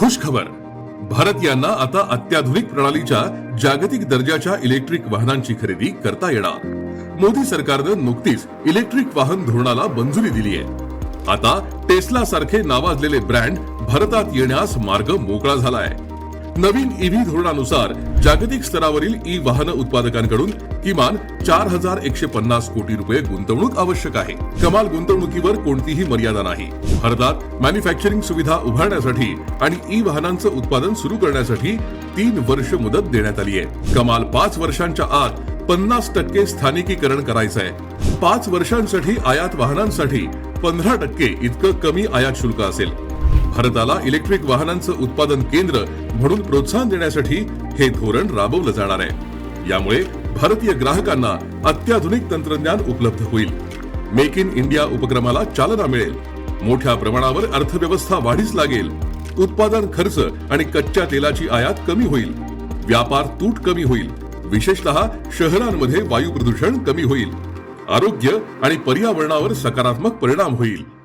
खुश खबर. भारत यांना आता अत्याधुनिक प्रणालीच्या जागतिक दर्जाच्या इलेक्ट्रिक वाहनांची खरेदी करता येणार. मोदी सरकारनं नुकतीच इलेक्ट्रिक वाहन धोरणाला मंजुरी दिली आहे. आता टेस्ला सारखे नावाजलेले ब्रँड भारतात येण्यास मार्ग मोकळा झालाय नवीन ईव्ही धोरणानुसार जागतिक स्तरावरील ई वाहन उत्पादकांकडून किमान चार हजार एकशे पन्नास कोटी रुपये गुंतवणूक आवश्यक आहे. कमाल गुंतवणुकीवर कोणतीही मर्यादा नाही. भारतात मॅन्युफॅक्चरिंग सुविधा उभारण्यासाठी आणि ई वाहनांचं उत्पादन सुरू करण्यासाठी तीन वर्ष मुदत देण्यात आली आहे. कमाल पाच वर्षांच्या आत पन्नास टक्के स्थानिकीकरण करायचं आहे पाच वर्षांसाठी आयात वाहनांसाठी पंधरा टक्के इतकं कमी आयात शुल्क असेल. भारताला इलेक्ट्रिक वाहनांचं उत्पादन केंद्र म्हणून प्रोत्साहन देण्यासाठी हे धोरण राबवलं जाणार आहे. यामुळे भारतीय ग्राहकांना अत्याधुनिक तंत्रज्ञान उपलब्ध होईल. मेक इन इंडिया उपक्रमाला चालना मिळेल. मोठ्या प्रमाणावर अर्थव्यवस्था वाढीस लागेल. उत्पादन खर्च आणि कच्च्या तेलाची आयात कमी होईल. व्यापार तूट कमी होईल. विशेषतः शहरांमध्ये वायू प्रदूषण कमी होईल. आरोग्य आणि पर्यावरणावर सकारात्मक परिणाम होईल.